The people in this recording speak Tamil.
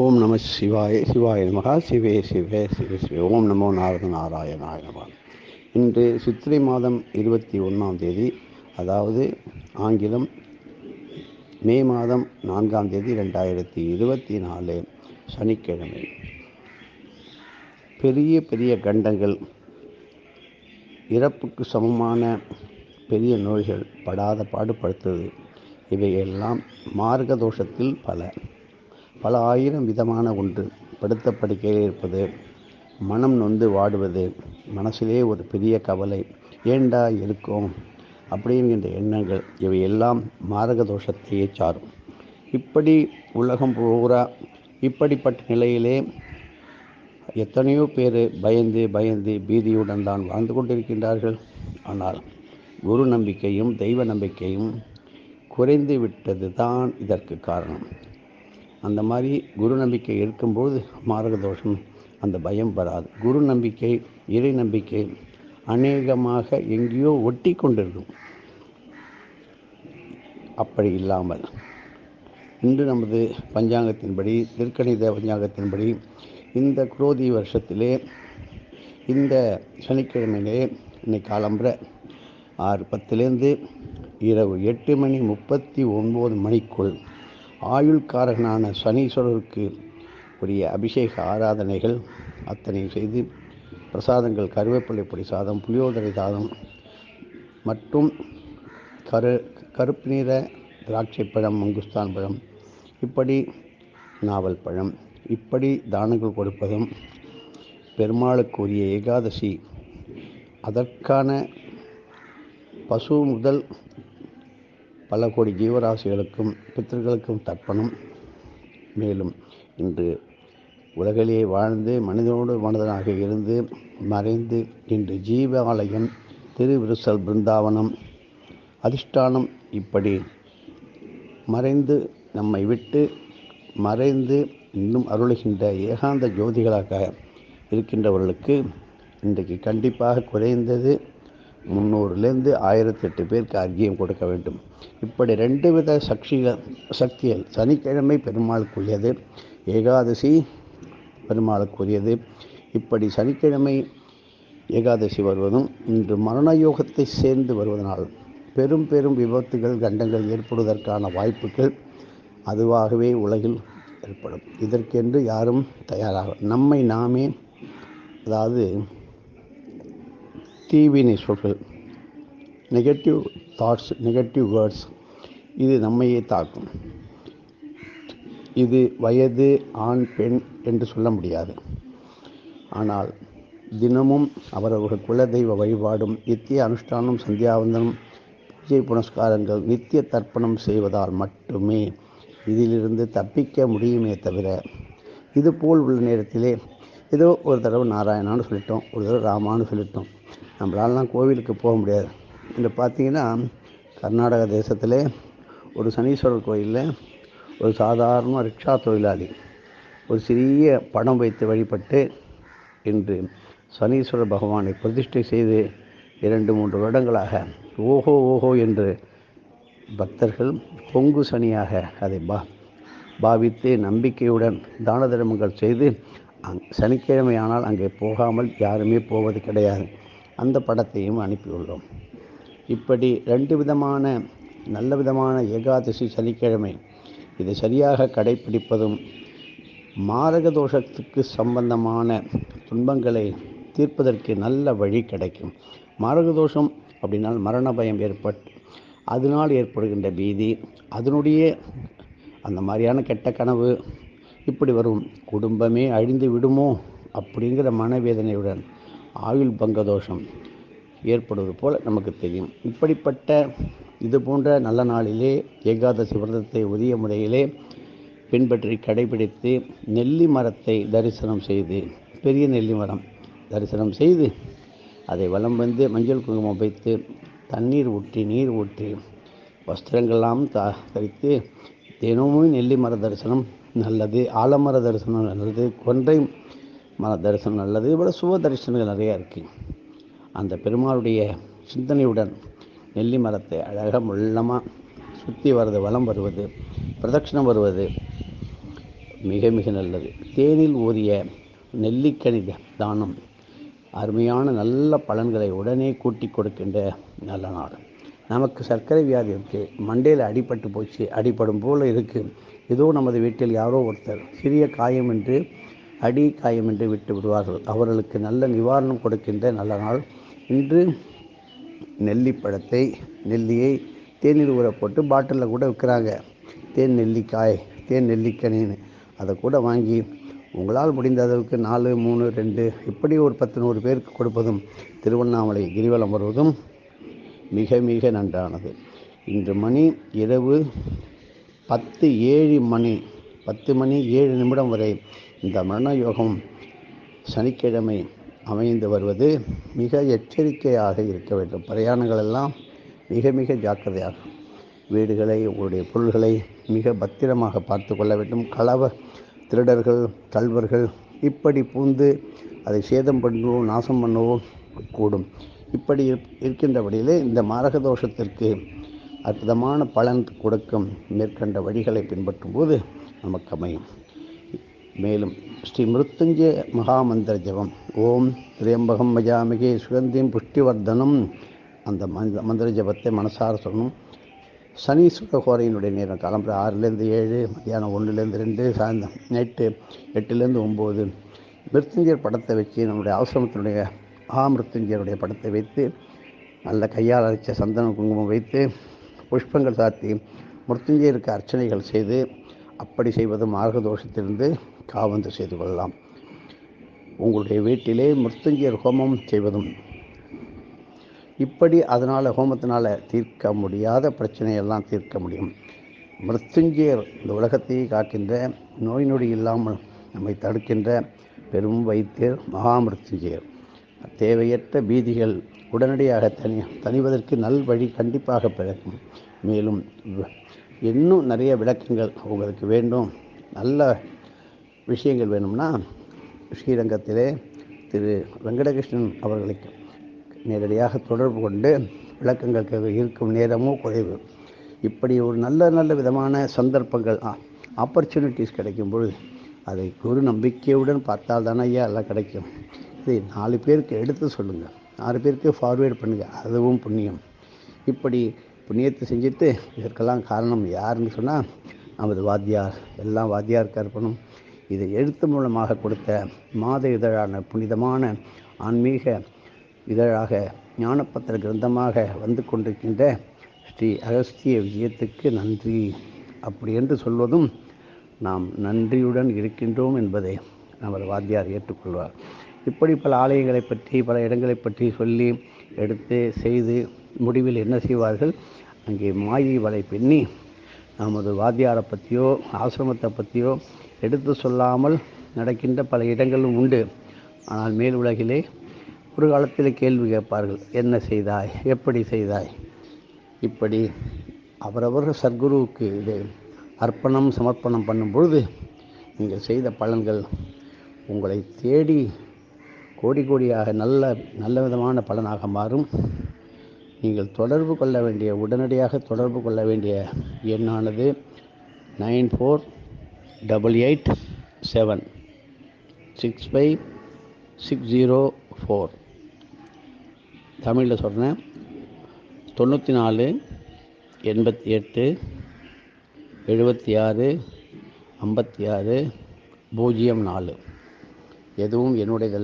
ஓம் நம சிவாய சிவாய நமகா சிவே சிவே சிவ சிவே. ஓம் நமோ நாரத நாராயணாய நமகா இன்று சித்திரை மாதம் இருபத்தி ஒன்றாம் தேதி அதாவது ஆங்கிலம் மே மாதம் நான்காம் தேதி ரெண்டாயிரத்தி இருபத்தி நாலு சனிக்கிழமை. பெரிய பெரிய கண்டங்கள் இறப்புக்கு சமமான பெரிய நோய்கள் படாத பாடுபடுத்தது இவையெல்லாம் மார்க தோஷத்தில் பல. பல ஆயிரம் விதமான ஒன்று. படுத்த படுக்கையில் இருப்பது மனம் நொந்து வாடுவது மனசிலே ஒரு பெரிய கவலை. ஏண்டா இருக்கும் அப்படிங்கிற எண்ணங்கள் இவையெல்லாம் மாரக தோஷத்தையே சாரும். இப்படி உலகம் பூரா இப்படிப்பட்ட நிலையிலே எத்தனையோ பேர் பயந்து பயந்து பீதியுடன் தான் வாழ்ந்து கொண்டிருக்கின்றார்கள். ஆனால் குரு நம்பிக்கையும் தெய்வ நம்பிக்கையும் குறைந்து விட்டது தான் இதற்கு காரணம். அந்த மாதிரி குரு நம்பிக்கை இருக்கும்போது மாரக தோஷம் அந்த பயம் வராது. குரு நம்பிக்கை இறை நம்பிக்கை அநேகமாக எங்கேயோ ஒட்டி கொண்டிருக்கும். அப்படி இல்லாமல் இன்று நமது பஞ்சாங்கத்தின்படி திருக்கணித பஞ்சாங்கத்தின்படி இந்த குரோதி வருஷத்திலே இந்த சனிக்கிழமையிலே இன்னைக்கு காலம்புற ஆறு பத்துலேருந்து இரவு எட்டு மணி முப்பத்தி ஒன்பது மணிக்குள் ஆயுள்காரகனான சனீஸ்வரருக்கு உரிய அபிஷேக ஆராதனைகள் அத்தனை செய்து பிரசாதங்கள் கருவேப்பிலை பொடி சாதம் புளியோதரை சாதம் மற்றும் கரு கருப்பு நிற திராட்சை பழம் மங்குஸ்தான் பழம் இப்படி நாவல் பழம் இப்படி தானங்கள் கொடுப்பதும் பெருமாளுக்குரிய ஏகாதசி. அதற்கான பசு முதல் பல கோடி ஜீவராசிகளுக்கும் பித்தர்களுக்கும் தர்ப்பணம். மேலும் இன்று உலகிலே வாழ்ந்து மனிதனோடு மனிதனாக இருந்து மறைந்து இன்று ஜீவாலயம் திருவிருசல் பிருந்தாவனம் அதிஷ்டானம் இப்படி மறைந்து நம்மை விட்டு மறைந்து இன்னும் அருளுகின்ற ஏகாந்த ஜோதிகளாக இருக்கின்றவர்களுக்கு இன்றைக்கு கண்டிப்பாக குறைந்தது முந்நூறுலேருந்து ஆயிரத்தி எட்டு பேருக்கு அர்க்கியம் கொடுக்க வேண்டும். இப்படி ரெண்டு வித சக்திகள் சக்திகள் சனிக்கிழமை பெருமாளுக்குரியது ஏகாதசி பெருமாளுக்குரியது. இப்படி சனிக்கிழமை ஏகாதசி வருவதும் இன்று மரண யோகத்தை சேர்ந்து வருவதனால் பெரும் பெரும் விபத்துகள் கண்டங்கள் ஏற்படுவதற்கான வாய்ப்புகள் அதுவாகவே உலகில் ஏற்படும். இதற்கென்று யாரும் தயாராக நம்மை நாமே அதாவது தீவினை சொற்கள் நெகட்டிவ் தாட்ஸ் நெகட்டிவ் வேர்ட்ஸ் இது நம்மையே தாக்கும். இது வயது ஆண் பெண் என்று சொல்ல முடியாது. ஆனால் தினமும் அவரவர்கள் குலதெய்வ வழிபாடும் நித்திய அனுஷ்டானம் சந்தியாவந்தனம் பூஜை புனஸ்காரங்கள் நித்திய தர்ப்பணம் செய்வதால் மட்டுமே இதிலிருந்து தப்பிக்க முடியுமே தவிர இதுபோல் உள்ள நேரத்திலே ஏதோ ஒரு தடவை நாராயணான்னு சொல்லிட்டோம் ஒரு தடவை ராமான்னு சொல்லிட்டோம். நம்மளாலலாம் கோவிலுக்கு போக முடியாது. இந்த பார்த்தீங்கன்னா கர்நாடக தேசத்தில் ஒரு சனீஸ்வரர் கோயிலில் ஒரு சாதாரண ரிக்ஷா தொழிலாளி ஒரு சிறிய படம் வைத்து வழிபட்டு இன்று சனீஸ்வரர் பகவானை பிரதிஷ்டை செய்து இரண்டு மூன்று வருடங்களாக ஓஹோ ஓஹோ என்று பக்தர்கள் பொங்கு சனியாக அதை பா பாவித்து நம்பிக்கையுடன் தான தர்மங்கள் செய்து அங் சனிக்கிழமை ஆனால் அங்கே போகாமல் யாருமே போவது கிடையாது. அந்த படத்தையும் அனுப்பியுள்ளோம். இப்படி ரெண்டு விதமான நல்ல விதமான ஏகாதசி சனிக்கிழமை இதை சரியாக கடைபிடிப்பதும் மாரக தோஷத்துக்கு சம்பந்தமான துன்பங்களை தீர்ப்பதற்கு நல்ல வழி கிடைக்கும். மாரக தோஷம் அப்படின்னால் மரண பயம் ஏற்பட்டு அதனால் ஏற்படுகின்ற பீதி அதனுடைய அந்த மாதிரியான கெட்ட கனவு இப்படி வரும். குடும்பமே அழிந்து விடுமோ அப்படிங்கிற மனவேதனையுடன் ஆயுள் பங்கதோஷம் ஏற்படுவது போல் நமக்கு தெரியும். இப்படிப்பட்ட இது போன்ற நல்ல நாளிலே ஏகாதசி விரதத்தை உரிய முறையிலே பின்பற்றி கடைபிடித்து நெல்லி மரத்தை தரிசனம் செய்து பெரிய நெல்லி மரம் தரிசனம் செய்து அதை வலம் வந்து மஞ்சள் குங்குமம் வைத்து தண்ணீர் ஊற்றி நீர் ஊற்றி வஸ்திரங்கள்லாம் த தரித்து தினமும் நெல்லி மர தரிசனம் நல்லது ஆலமர தரிசனம் நல்லது கொன்றை மன தரிசனம் நல்லது இவ்வளோ சுவ தரிசனங்கள் நிறையா இருக்குது அந்த பெருமாளுடைய சிந்தனையுடன் நெல்லி மரத்தை அழகாக முள்ளமாக சுற்றி வர்றது வளம் வருவது பிரதட்சணம் வருவது மிக மிக நல்லது. தேனில் ஊறிய நெல்லிக்கனி தானம் அருமையான நல்ல பலன்களை உடனே கூட்டி கொடுக்கின்ற நல்ல நாள். நமக்கு சர்க்கரை வியாதி இருக்குது மண்டையில் அடிபட்டு போச்சு அடிபடும் போல் இருக்குது ஏதோ நமது வீட்டில் யாரோ ஒருத்தர் சிறிய காயம் என்று அடி காயமின்றி விட்டு விடுவார்கள். அவர்களுக்கு நல்ல நிவாரணம் கொடுக்கின்ற நல்ல நாள். இன்று நெல்லிப்பழத்தை நெல்லியை தேநீர் ஊற போட்டு பாட்டிலில் கூட விற்கிறாங்க. தேன் நெல்லிக்காய் தேன் நெல்லிக்கனின்னு அதை கூட வாங்கி உங்களால் முடிந்த அளவுக்கு நாலு மூணு ரெண்டு இப்படி ஒரு பத்து நூறு பேருக்கு கொடுப்பதும் திருவண்ணாமலை கிரிவலம் வருவதும் மிக மிக நன்றானது. இன்று மணி இரவு பத்து ஏழு மணி பத்து மணி ஏழு நிமிடம் வரை இந்த மரண யோகம் சனிக்கிழமை அமைந்து வருவது மிக எச்சரிக்கையாக இருக்க வேண்டும். பிரயாணங்கள் எல்லாம் மிக மிக ஜாக்கிரதையாக வீடுகளை உங்களுடைய பொருள்களை மிக பத்திரமாக பார்த்து கொள்ள வேண்டும். களவ திருடர்கள் கல்வர்கள் இப்படி பூந்து அதை சேதம் பண்ணவோ நாசம் பண்ணவோ கூடும். இப்படி இருக்கின்றபடியிலே இந்த மாரக தோஷத்திற்கு அற்புதமான பலன் கொடுக்கும் மேற்கண்ட வழிகளை பின்பற்றும் போது நமக்கு அமையும். மேலும் ஸ்ரீ மிருத்துஞ்சய மகாமந்திர ஜபம். ஓம் திரியம்பகம் மஜாமிகே சுகந்தியும் புஷ்டிவர்தனம். அந்த மந்த மந்திர ஜபத்தை மனசார சொல்லணும். சனீஸ்வர ஹோரையினுடைய நேரம் காலம்புற ஆறுலேருந்து ஏழு மத்தியானம் ஒன்றுலேருந்து ரெண்டு சாயந்தரம் நைட்டு எட்டுலேருந்து ஒம்பது. மிருத்துஞ்சர் படத்தை வச்சு நம்முடைய ஆசிரமத்தினுடைய மகாமிருத்துஞ்சருடைய படத்தை வைத்து நல்ல கையால் அரைச்ச சந்தன குங்குமம் வைத்து புஷ்பங்கள் சாத்தி மிருத்துஞ்சயருக்கு அர்ச்சனைகள் செய்து அப்படி செய்வது மார்கதோஷத்திலிருந்து காவந்து செய்து கொள்ளலாம். உங்களுடைய வீட்டிலே மிருத்துஞ்சர் ஹோமம் செய்வதும் இப்படி அதனால் ஹோமத்தினால் தீர்க்க முடியாத பிரச்சனையெல்லாம் தீர்க்க முடியும். மிருத்துஞ்சயர் இந்த உலகத்தையே காக்கின்ற நோய் நொடி இல்லாமல் நம்மை தடுக்கின்ற பெரும் வைத்தியர் மகாமிருத்துஞ்சயர் தேவையற்ற பீதிகள் உடனடியாக தனி தணிவதற்கு நல் வழி கண்டிப்பாக பிறக்கும். மேலும் இன்னும் நிறைய விளக்கங்கள் உங்களுக்கு வேண்டும். நல்ல விஷயங்கள் வேணும்னா ஸ்ரீரங்கத்திலே திரு வெங்கடகிருஷ்ணன் அவர்களை நேரடியாக தொடர்பு கொண்டு விளக்கங்கள் இருக்கும் நேரமும் குறைவு. இப்படி ஒரு நல்ல நல்ல விதமான சந்தர்ப்பங்கள் ஆப்பர்ச்சுனிட்டிஸ் கிடைக்கும் பொழுது அதை குரு நம்பிக்கையுடன் பார்த்தால் தானே ஐயா எல்லாம் கிடைக்கும். இதை நாலு பேருக்கு எடுத்து சொல்லுங்கள் நாலு பேருக்கு ஃபார்வேர்டு பண்ணுங்கள் அதுவும் புண்ணியம். இப்படி புண்ணியத்தை செஞ்சுட்டு இதற்கெல்லாம் காரணம் யாருன்னு சொன்னால் நமது வாத்தியார். எல்லாம் வாத்தியாருக்கு அர்ப்பணம் இதை எழுத்து மூலமாக கொடுத்த மாத இதழான புனிதமான ஆன்மீக இதழாக ஞானப்பத்திர கிரந்தமாக வந்து கொண்டிருக்கின்ற ஸ்ரீ அகஸ்திய விஜயத்துக்கு நன்றி. அப்படி என்று சொல்வதும் நாம் நன்றியுடன் இருக்கின்றோம் என்பதை நமது வாத்தியார் ஏற்றுக்கொள்வார். இப்படி பல ஆலயங்களை பற்றி பல இடங்களை பற்றி சொல்லி எடுத்து செய்து முடிவில் என்ன செய்வார்கள்? அங்கே மாயை வலை பின்னி நமது வாத்தியாரை பற்றியோ ஆசிரமத்தை பற்றியோ எடுத்து சொல்லாமல் நடக்கின்ற பல இடங்களும் உண்டு. ஆனால் மேல் உலகிலே ஒரு காலத்தில் கேள்வி கேட்பார்கள் என்ன செய்தாய்? எப்படி செய்தாய்? இப்படி அவரவர் சர்க்குருவுக்கு இது அர்ப்பணம் சமர்ப்பணம் பண்ணும் பொழுது நீங்கள் செய்த பலன்கள் உங்களை தேடி கோடி கோடியாக நல்ல நல்ல விதமான பலனாக மாறும். நீங்கள் தொடர்பு கொள்ள வேண்டிய உடனடியாக தொடர்பு கொள்ள வேண்டிய எண்ணானது nine four double eight seven six five six zero four தமிழில் சொல்கிறேன் தொண்ணூற்றி நாலு எண்பத்தி எட்டு எழுபத்தி ஆறு ஐம்பத்தி ஆறு பூஜ்ஜியம் நாலு. எதுவும் என்னுடையதல்ல.